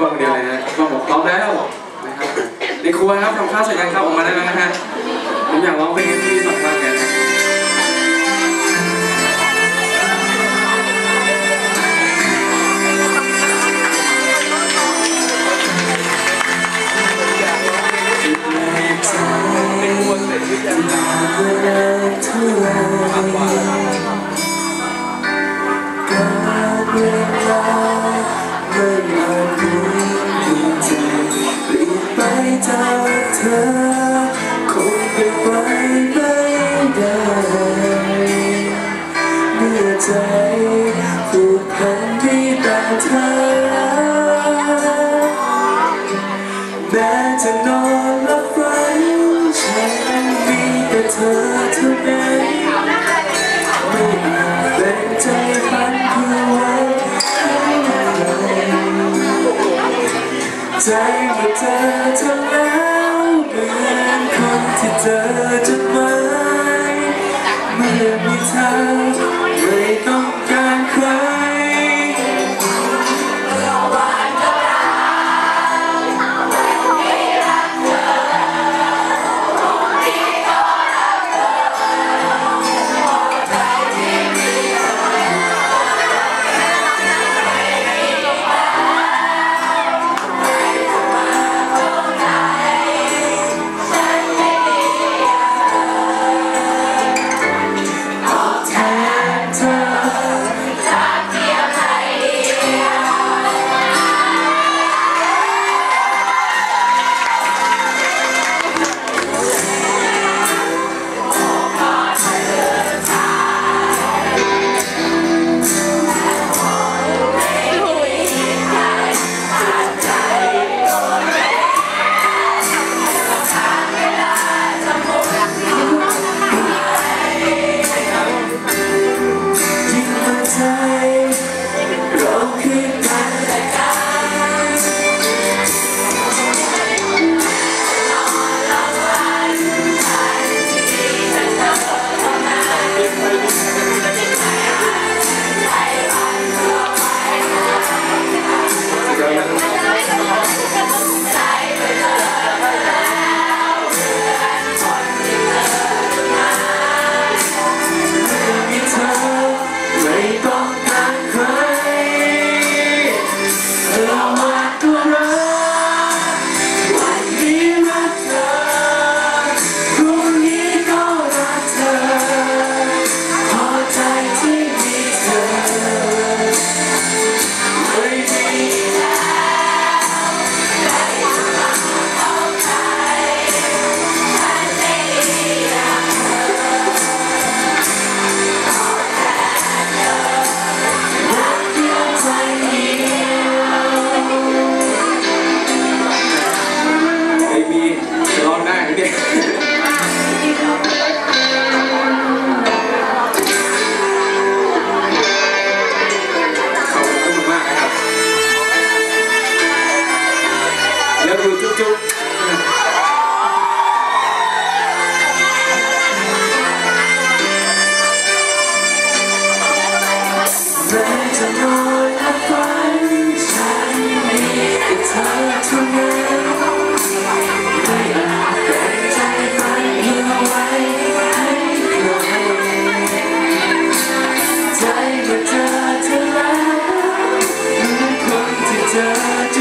กล้องเดียวเลยนะกล้องบอกพร้อมแล้วนะครับในครัวครับทำข้าวเสร็จยังครับออกมาได้แล้วนะฮะผมอยากร้องเพลงให้พี่ฟังบ้างกันเป็นคนเสร็จหรือยังเวลาเท่าไร แม้จะนอนหลับฝันฉันมีแต่เธอเท่านั้นไม่อาจแบ่งใจพันเพื่อไว้ให้ใครใจเมื่อเจอเธอแล้วเหมือนคนที่เจอจดหมายเมื่อมีเธอ ค